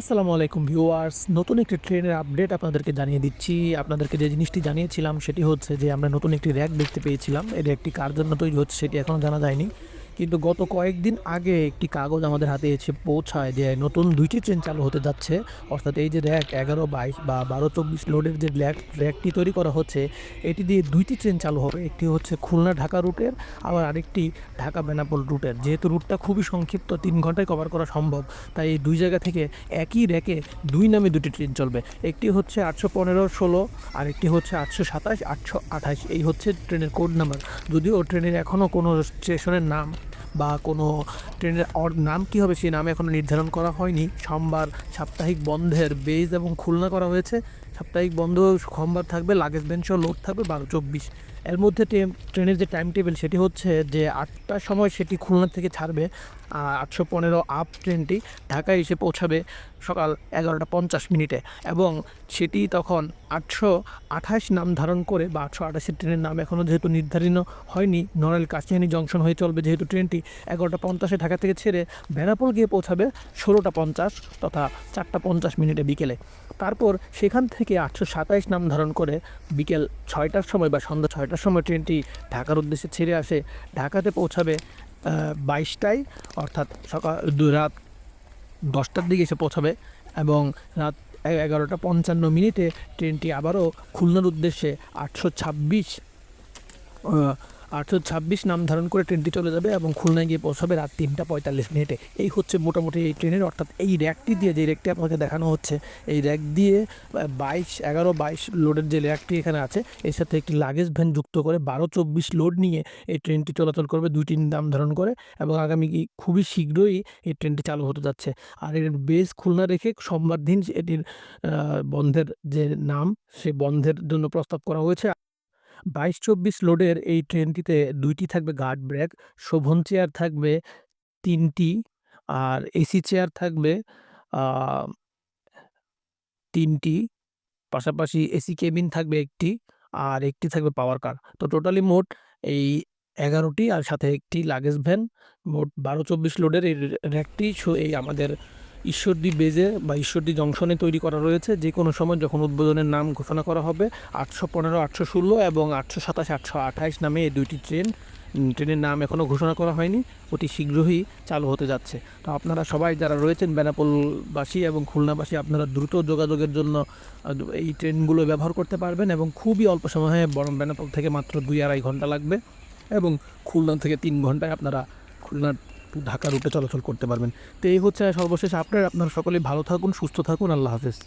আসসালামু আলাইকুম ভিউয়ার্স, নতুন একটি ট্রেনের আপডেট আপনাদেরকে জানিয়ে দিচ্ছি। আপনাদেরকে যে জিনিসটি জানিয়েছিলাম সেটি হচ্ছে যে আমরা নতুন একটি র্যাক দেখতে পেয়েছিলাম। এর একটি কার জন্য তৈরি হচ্ছে সেটি এখনও জানা যায়নি। কিন্তু গত কয়েকদিন আগে একটি কাগজ আমাদের হাতে এসে পৌঁছায় যে নতুন দুইটি ট্রেন চালু হতে যাচ্ছে। অর্থাৎ এই যে র্যাক এগারো, বাইশ বা বারো, চব্বিশ লোডের যে র্যাক, র্যাকটি তৈরি করা হচ্ছে, এটি দিয়ে দুইটি ট্রেন চালু হবে। একটি হচ্ছে খুলনা ঢাকা রুটের, আবার আরেকটি ঢাকা বেনাপোল রুটের। যেহেতু রুটটা খুবই সংক্ষিপ্ত, তিন ঘন্টায় কভার করা সম্ভব, তাই এই দুই জায়গা থেকে একই র্যাকে দুই নামে দুটি ট্রেন চলবে। একটি হচ্ছে আটশো পনেরো, ষোলো আর একটি হচ্ছে আটশো সাতাশ, আটশো আঠাশ। এই হচ্ছে ট্রেনের কোড নাম্বার যদিও ট্রেনের এখনও কোনো স্টেশনের নাম বা কোনো ট্রেনের নাম কী হবে সেই নামে এখনও নির্ধারণ করা হয়নি। সোমবার সাপ্তাহিক বন্ধের বেজ এবং খুলনা করা হয়েছে। সাপ্তাহিক বন্ধ সোমবার থাকবে লাগেজ বেঞ্চও লোড থাকবে বারো চব্বিশ এর মধ্যে ট্রেন- ট্রেনের যে টাইম টেবিল সেটি হচ্ছে যে আটটার সময় সেটি খুলনা থেকে ছাড়বে আটশো পনেরো আপ ট্রেনটি ঢাকায় এসে পৌঁছাবে সকাল এগারোটা পঞ্চাশ মিনিটে এবং সেটি তখন আটশো আঠাশ নাম ধারণ করে বা আটশো আঠাশের ট্রেনের নাম এখনও যেহেতু নির্ধারিত হয়নি, নড়াইল কাশিয়ানি জংশন হয়ে চলবে যেহেতু ট্রেনটি এগারোটা পঞ্চাশে ঢাকা থেকে ছেড়ে বেনাপোল গিয়ে পৌঁছাবে ষোলোটা পঞ্চাশ তথা চারটা পঞ্চাশ মিনিটে বিকেলে। তারপর সেখান থেকে আটশো সাতাইশ নাম ধারণ করে বিকেল ছয়টার সময় বা সন্ধ্যা ছয়টার সময় ট্রেনটি ঢাকার উদ্দেশ্যে ছেড়ে আসে। ঢাকাতে পৌঁছাবে বাইশটায়, অর্থাৎ সকাল রাত দশটার দিকে এসে পৌঁছাবে এবং রাত এগারোটা পঞ্চান্ন মিনিটে ট্রেনটি আবারও খুলনার উদ্দেশ্যে আটশো ছাব্বিশ আটশো ছাব্বিশ নাম ধারণ করে ট্রেনটি চলে যাবে এবং খুলনায় গিয়ে পৌঁছাবে রাত তিনটা পঁয়তাল্লিশ মিনিটে। এই হচ্ছে মোটামুটি এই ট্রেনের, অর্থাৎ এই র্যাকটি দিয়ে যে র্যাকটি আপনাকে দেখানো হচ্ছে, এই র্যাক দিয়ে বাইশ, এগারো, বাইশ লোডের যে র্যাকটি এখানে আছে, এর সাথে একটি লাগেজ ভ্যান যুক্ত করে বারো, চব্বিশ লোড নিয়ে এই ট্রেনটি চলাচল করবে দুইটি নাম ধারণ করে, এবং আগামী কি- খুবই শীঘ্রই এই ট্রেনটি চালু হতে যাচ্ছে। আর এর বেস খুলনা রেখে সোমবার দিন এটির বন্ধের যে নাম সে বন্ধের জন্য প্রস্তাব করা হয়েছে। বাইশ চব্বিশ লোডের এই ট্রেনটিতে দুইটি থাকবে গার্ড ব্রেক শোভন চেয়ার থাকবে তিনটি আর এসি চেয়ার থাকবে তিনটি। পাশাপাশি এসি কেবিন থাকবে একটি আর একটি থাকবে পাওয়ার কার তো টোটালি মোট এই এগারোটি আর সাথে একটি লাগেজ ভ্যান মোট বারো চব্বিশ লোডের এই র্যাকটি এই আমাদের ঈশ্বরদী বেজে বা ঈশ্বরদী জংশনে তৈরি করা রয়েছে। যে কোনো সময় যখন উদ্বোধনের নাম ঘোষণা করা হবে, আটশো পনেরো, আটশো ষোলো এবং আটশো সাতাশ, আটশো আঠাইশ নামে এই দুইটি ট্রেন ট্রেনের নাম এখনও ঘোষণা করা হয়নি। অতি শীঘ্রই চালু হতে যাচ্ছে। তো আপনারা সবাই যারা রয়েছেন বেনাপোলবাসী এবং খুলনাবাসী, আপনারা দ্রুত যোগাযোগের জন্য এই ট্রেনগুলো ব্যবহার করতে পারবেন এবং খুবই অল্প সময়ে বরং বেনাপোল থেকে মাত্র দুই আড়াই ঘণ্টা লাগবে এবং খুলনা থেকে তিন ঘন্টায় আপনারা খুলনা টু ঢাকা রুটে চলাচল করতে পারবেন। তো এই হচ্ছে সর্বশেষ আপনার আপনারা সকলেই ভালো থাকুন, সুস্থ থাকুন। আল্লাহ হাফেজ।